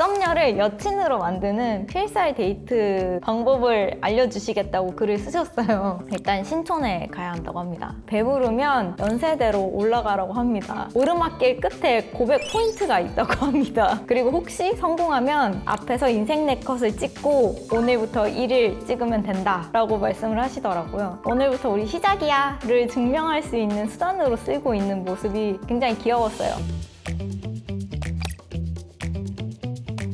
썸녀를 여친으로 만드는 필살 데이트 방법을 알려주시겠다고 글을 쓰셨어요. 일단 신촌에 가야 한다고 합니다. 배부르면 연세대로 올라가라고 합니다. 오르막길 끝에 고백 포인트가 있다고 합니다. 그리고 혹시 성공하면 앞에서 인생 네컷을 찍고 오늘부터 1일 찍으면 된다라고 말씀을 하시더라고요. 오늘부터 우리 시작이야를 증명할 수 있는 수단으로 쓰고 있는 모습이 굉장히 귀여웠어요.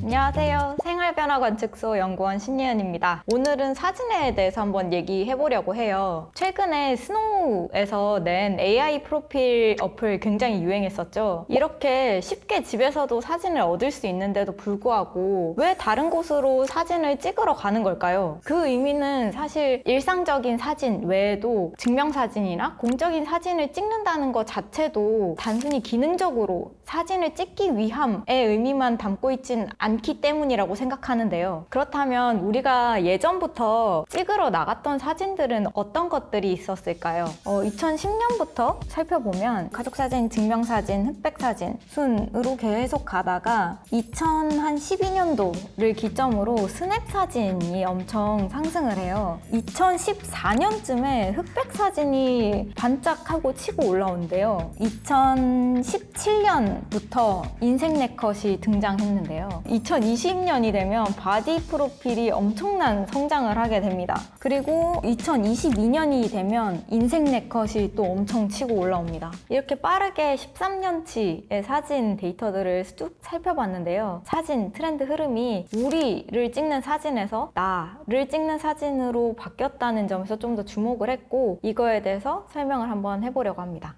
안녕하세요. 생활변화관측소 연구원 신예은입니다. 오늘은 사진에 대해서 한번 얘기해 보려고 해요. 최근에 스노우에서 낸 AI 프로필 어플 굉장히 유행했었죠. 이렇게 쉽게 집에서도 사진을 얻을 수 있는데도 불구하고 왜 다른 곳으로 사진을 찍으러 가는 걸까요? 그 의미는 사실 일상적인 사진 외에도 증명사진이나 공적인 사진을 찍는다는 것 자체도 단순히 기능적으로 사진을 찍기 위함의 의미만 담고 있진 않기 때문이라고 생각하는데요. 그렇다면 우리가 예전부터 찍으러 나갔던 사진들은 어떤 것들이 있었을까요? 2010년부터 살펴보면 가족사진, 증명사진, 흑백사진 순으로 계속 가다가 2012년도를 기점으로 스냅 사진이 엄청 상승을 해요. 2014년쯤에 흑백 사진이 반짝하고 치고 올라온대요. 2017년부터 인생 네컷이 등장했는데요. 2020년이 되면 바디 프로필이 엄청난 성장을 하게 됩니다. 그리고 2022년이 되면 인생 네컷이 또 엄청 치고 올라옵니다. 이렇게 빠르게 13년치의 사진 데이터들을 쭉 살펴봤는데요. 사진 트렌드 흐름이 우리를 찍는 사진에서 나를 찍는 사진으로 바뀌었다는 점에서 좀 더 주목을 했고 이거에 대해서 설명을 한번 해보려고 합니다.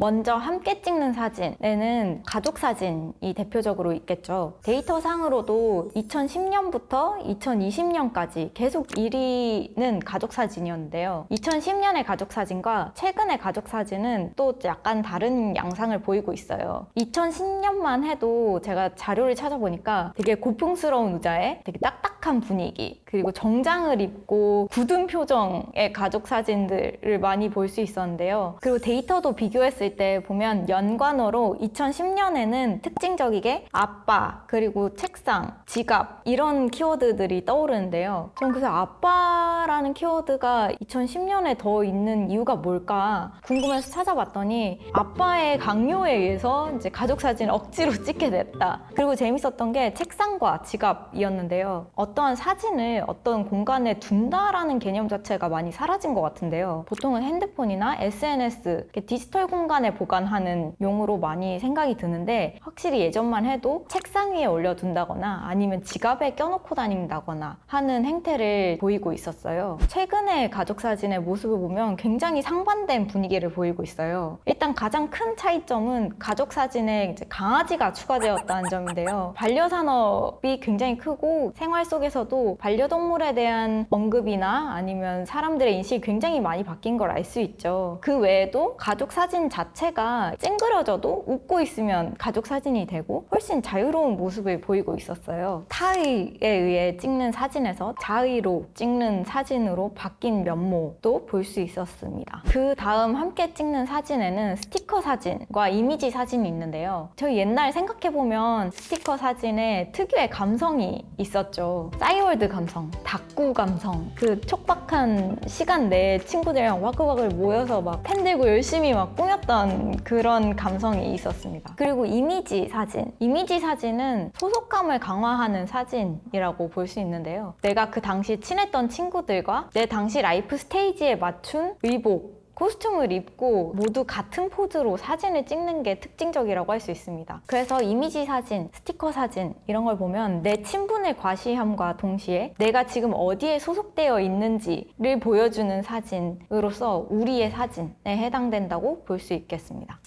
먼저 함께 찍는 사진에는 가족 사진이 대표적으로 있겠죠. 데이터 상으로도 2010년부터 2020년까지 계속 1위는 가족 사진이었는데요. 2010년의 가족 사진과 최근의 가족 사진은 또 약간 다른 양상을 보이고 있어요. 2010년만 해도 제가 자료를 찾아보니까 되게 고풍스러운 의자에 되게 딱딱한 분위기 그리고 정장을 입고 굳은 표정의 가족 사진들을 많이 볼 수 있었는데요. 그리고 데이터도 비교했을 때 보면 연관어로 2010년에는 특징적이게 아빠 그리고 책상, 지갑 이런 키워드들이 떠오르는데요. 저는 그래서 아빠라는 키워드가 2010년에 더 있는 이유가 뭘까 궁금해서 찾아봤더니 아빠의 강요에 의해서 이제 가족 사진을 억지로 찍게 됐다. 그리고 재밌었던 게 책상과 지갑이었는데요. 어떠한 사진을 어떤 공간에 둔다라는 개념 자체가 많이 사라진 것 같은데요. 보통은 핸드폰이나 SNS, 디지털 공간 에 보관하는 용으로 많이 생각이 드는데 확실히 예전만 해도 책상 위에 올려둔다거나 아니면 지갑에 껴놓고 다닌다거나 하는 행태를 보이고 있었어요. 최근의 가족 사진의 모습을 보면 굉장히 상반된 분위기를 보이고 있어요. 일단 가장 큰 차이점은 가족 사진에 강아지가 추가되었다는 점인데요. 반려산업이 굉장히 크고 생활 속에서도 반려동물에 대한 언급이나 아니면 사람들의 인식이 굉장히 많이 바뀐 걸 알 수 있죠. 그 외에도 가족 사진 자 체가 찡그려져도 웃고 있으면 가족 사진이 되고 훨씬 자유로운 모습을 보이고 있었어요. 타의에 의해 찍는 사진에서 자의로 찍는 사진으로 바뀐 면모도 볼 수 있었습니다. 그 다음 함께 찍는 사진에는 스티커 사진과 이미지 사진이 있는데요. 저희 옛날 생각해보면 스티커 사진에 특유의 감성이 있었죠. 싸이월드 감성, 닭구 감성, 그 촉박한 시간 내에 친구들이랑 와글와글 모여서 막 펜 들고 열심히 막 꾸몄던 그런 감성이 있었습니다. 그리고 이미지 사진. 이미지 사진은 소속감을 강화하는 사진이라고 볼 수 있는데요. 내가 그 당시 친했던 친구들과 내 당시 라이프 스테이지에 맞춘 의복, 코스튬을 입고 모두 같은 포즈로 사진을 찍는 게 특징적이라고 할 수 있습니다. 그래서 이미지 사진, 스티커 사진 이런 걸 보면 내 친분을 과시함과 동시에 내가 지금 어디에 소속되어 있는지를 보여주는 사진으로서 우리의 사진에 해당된다고 볼 수 있겠습니다.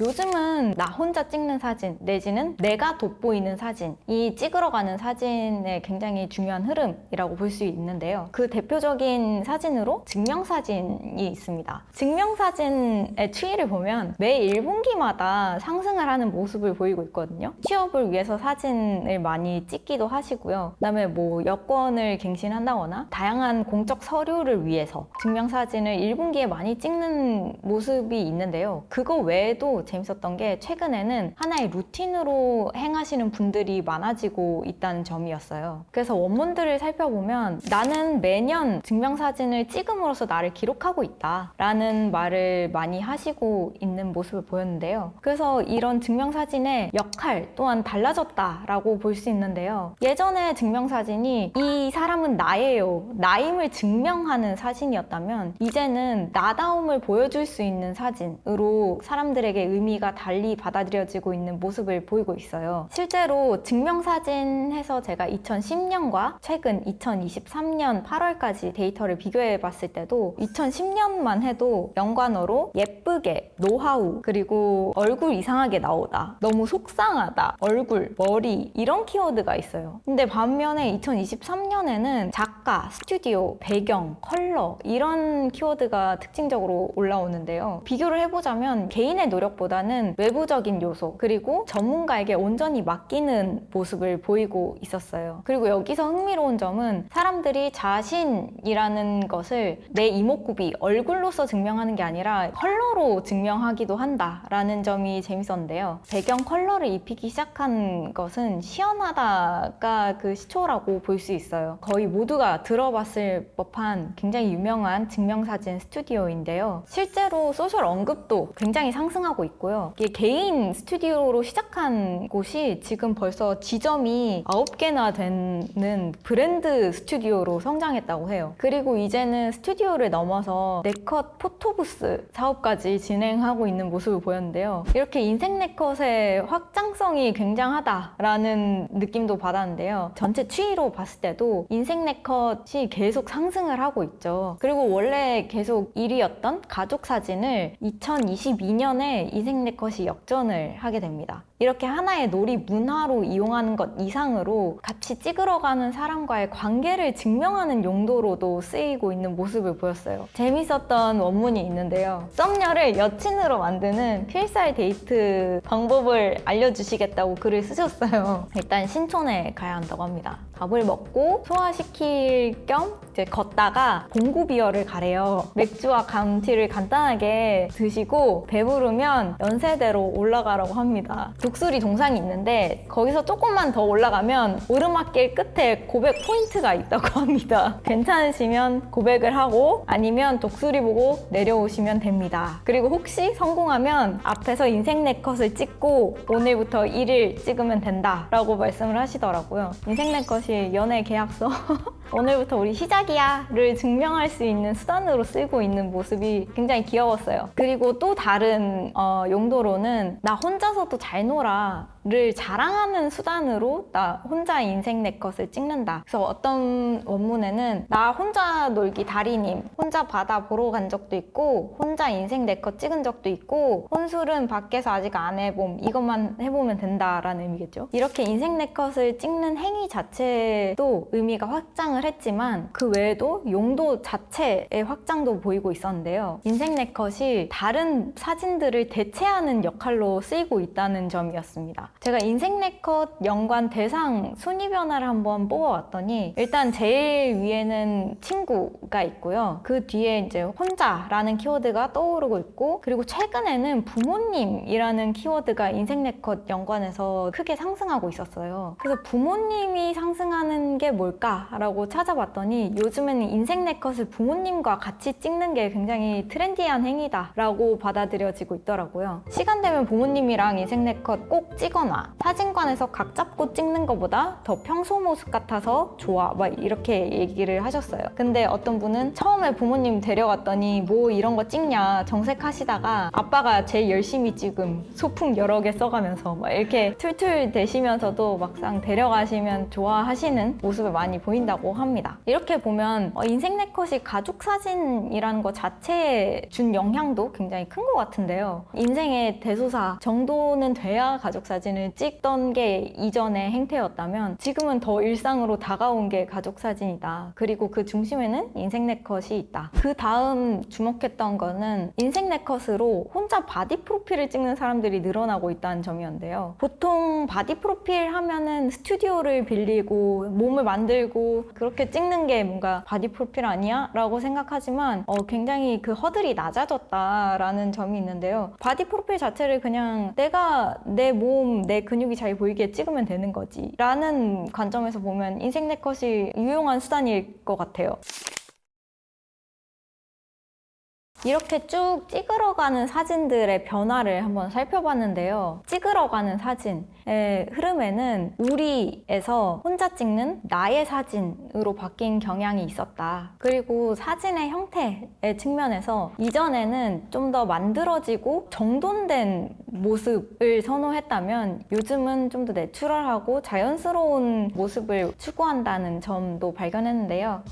요즘은 나 혼자 찍는 사진 내지는 내가 돋보이는 사진 이 찍으러 가는 사진의 굉장히 중요한 흐름이라고 볼 수 있는데요. 그 대표적인 사진으로 증명사진이 있습니다. 증명사진의 추이를 보면 매 1분기마다 상승을 하는 모습을 보이고 있거든요. 취업을 위해서 사진을 많이 찍기도 하시고요. 그 다음에 뭐 여권을 갱신한다거나 다양한 공적 서류를 위해서 증명사진을 1분기에 많이 찍는 모습이 있는데요. 그거 외에도 재밌었던 게 최근에는 하나의 루틴으로 행하시는 분들이 많아지고 있다는 점이었어요. 그래서 원문들을 살펴보면 나는 매년 증명사진을 찍음으로써 나를 기록하고 있다 라는 말을 많이 하시고 있는 모습을 보였는데요. 그래서 이런 증명사진의 역할 또한 달라졌다라고 볼 수 있는데요. 예전에 증명사진이 이 사람은 나예요. 나임을 증명하는 사진이었다면 이제는 나다움을 보여줄 수 있는 사진으로 사람들에게 의미가 달리 받아들여지고 있는 모습을 보이고 있어요. 실제로 증명사진 해서 제가 2010년과 최근 2023년 8월까지 데이터를 비교해 봤을 때도 2010년만 해도 연관어로 예쁘게, 노하우, 그리고 얼굴 이상하게 나오다, 너무 속상하다, 얼굴, 머리 이런 키워드가 있어요. 근데 반면에 2023년에는 작가, 스튜디오, 배경, 컬러 이런 키워드가 특징적으로 올라오는데요. 비교를 해보자면 개인의 노력 보다는 외부적인 요소 그리고 전문가에게 온전히 맡기는 모습을 보이고 있었어요. 그리고 여기서 흥미로운 점은 사람들이 자신이라는 것을 내 이목구비, 얼굴로서 증명하는 게 아니라 컬러로 증명하기도 한다라는 점이 재밌었는데요. 배경 컬러를 입히기 시작한 것은 시원하다가 그 시초라고 볼 수 있어요. 거의 모두가 들어봤을 법한 굉장히 유명한 증명사진 스튜디오인데요. 실제로 소셜 언급도 굉장히 상승하고 있고 요. 이게 개인 스튜디오로 시작한 곳이 지금 벌써 지점이 9개나 되는 브랜드 스튜디오로 성장했다고 해요. 그리고 이제는 스튜디오를 넘어서 네컷 포토부스 사업까지 진행하고 있는 모습을 보였는데요. 이렇게 인생 네컷의 확장성이 굉장하다라는 느낌도 받았는데요. 전체 추이로 봤을 때도 인생 네컷이 계속 상승을 하고 있죠. 그리고 원래 계속 1위였던 가족 사진을 2022년에 인생 네컷이 역전을 하게 됩니다. 이렇게 하나의 놀이 문화로 이용하는 것 이상으로 같이 찍으러 가는 사람과의 관계를 증명하는 용도로도 쓰이고 있는 모습을 보였어요. 재밌었던 원문이 있는데요. 썸녀를 여친으로 만드는 필살 데이트 방법을 알려주시겠다고 글을 쓰셨어요. 일단 신촌에 가야 한다고 합니다. 밥을 먹고 소화시킬 겸 이제 걷다가 봉구비어를 가래요. 맥주와 감티를 간단하게 드시고 배부르면 연세대로 올라가라고 합니다. 독수리 동상이 있는데 거기서 조금만 더 올라가면 오르막길 끝에 고백 포인트가 있다고 합니다. 괜찮으시면 고백을 하고 아니면 독수리 보고 내려오시면 됩니다. 그리고 혹시 성공하면 앞에서 인생 네컷을 찍고 오늘부터 1일 찍으면 된다라고 말씀을 하시더라고요. 인생 네컷이 연애 계약서 오늘부터 우리 시작이야를 증명할 수 있는 수단으로 쓰고 있는 모습이 굉장히 귀여웠어요. 그리고 또 다른 어, 용도로는 나 혼자서도 잘 놀아 를 자랑하는 수단으로 나 혼자 인생 내 것을 찍는다. 그래서 어떤 원문에는 나 혼자 놀기 달인님, 혼자 바다 보러 간 적도 있고 혼자 인생 내 것 찍은 적도 있고 혼술은 밖에서 아직 안 해봄 이것만 해보면 된다라는 의미겠죠. 이렇게 인생 내 것을 찍는 행위 자체도 의미가 확장을 했지만 그 외에도 용도 자체의 확장도 보이고 있었는데요. 인생 네컷이 다른 사진들을 대체하는 역할로 쓰이고 있다는 점이었습니다. 제가 인생 네컷 연관 대상 순위 변화를 한번 뽑아왔더니 일단 제일 위에는 친구가 있고요. 그 뒤에 이제 혼자라는 키워드가 떠오르고 있고 그리고 최근에는 부모님이라는 키워드가 인생 네컷 연관에서 크게 상승하고 있었어요. 그래서 부모님이 상승하는 게 뭘까라고 찾아봤더니 요즘에는 인생 네컷을 부모님과 같이 찍는 게 굉장히 트렌디한 행위다라고 받아들여지고 있더라고요. 시간 되면 부모님이랑 인생 네컷 꼭 찍어 찍거나 사진관에서 각 잡고 찍는 것보다 더 평소 모습 같아서 좋아 막 이렇게 얘기를 하셨어요. 근데 어떤 분은 처음에 부모님 데려갔더니 뭐 이런 거 찍냐 정색하시다가 아빠가 제일 열심히 찍음 소품 여러 개 써가면서 막 이렇게 툴툴 대시면서도 막상 데려가시면 좋아하시는 모습을 많이 보인다고 합니다. 이렇게 보면 어, 인생 네컷이 가족 사진이라는 것 자체에 준 영향도 굉장히 큰 것 같은데요. 인생의 대소사 정도는 돼야 가족 사진을 찍던 게 이전의 행태였다면 지금은 더 일상으로 다가온 게 가족 사진이다. 그리고 그 중심에는 인생 네컷이 있다. 그 다음 주목했던 거는 인생 네컷으로 혼자 바디 프로필을 찍는 사람들이 늘어나고 있다는 점이었는데요. 보통 바디 프로필 하면은 스튜디오를 빌리고 몸을 만들고 그렇게 찍는 게 뭔가 바디 프로필 아니야? 라고 생각하지만 어, 굉장히 그 허들이 낮아졌다라는 점이 있는데요. 바디 프로필 자체를 그냥 내가 내 몸, 내 근육이 잘 보이게 찍으면 되는 거지. 라는 관점에서 보면 인생 네컷이 유용한 수단일 것 같아요. 이렇게 쭉 찍으러 가는 사진들의 변화를 한번 살펴봤는데요. 찍으러 가는 사진의 흐름에는 우리에서 혼자 찍는 나의 사진으로 바뀐 경향이 있었다. 그리고 사진의 형태의 측면에서 이전에는 좀 더 만들어지고 정돈된 모습을 선호했다면 요즘은 좀 더 내추럴하고 자연스러운 모습을 추구한다는 점도 발견했는데요.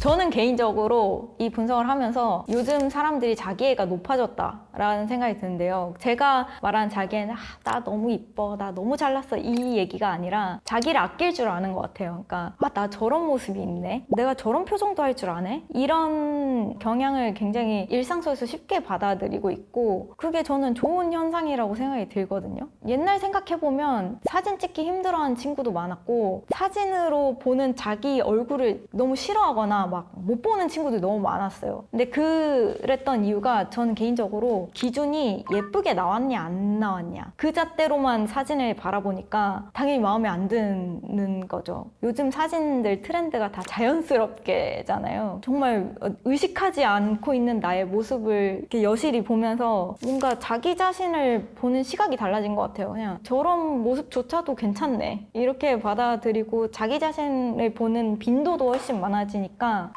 저는 개인적으로 이 분석을 하면서 요즘 사람들이 자기애가 높아졌다라는 생각이 드는데요. 제가 말한 자기애는 아, 나 너무 이뻐, 나 너무 잘났어 이 얘기가 아니라 자기를 아낄 줄 아는 것 같아요. 그러니까 아, 나 저런 모습이 있네, 내가 저런 표정도 할 줄 아네 이런 경향을 굉장히 일상 속에서 쉽게 받아들이고 있고 그게 저는 좋은 현상이라고 생각이 들거든요. 옛날 생각해 보면 사진 찍기 힘들어하는 친구도 많았고 사진으로 보는 자기 얼굴을 너무 싫어하거나 막 못 보는 친구들이 너무 많았어요. 근데 그랬던 이유가 저는 개인적으로 기준이 예쁘게 나왔냐 안 나왔냐 그 잣대로만 사진을 바라보니까 당연히 마음에 안 드는 거죠. 요즘 사진들 트렌드가 다 자연스럽게잖아요. 정말 의식하지 않고 있는 나의 모습을 이렇게 여실히 보면서 뭔가 자기 자신을 보는 시각이 달라진 것 같아요. 그냥 저런 모습조차도 괜찮네. 이렇게 받아들이고 자기 자신을 보는 빈도도 훨씬 많아지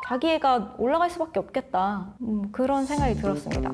자기애가 올라갈 수밖에 없겠다. 음, 그런 생각이 들었습니다.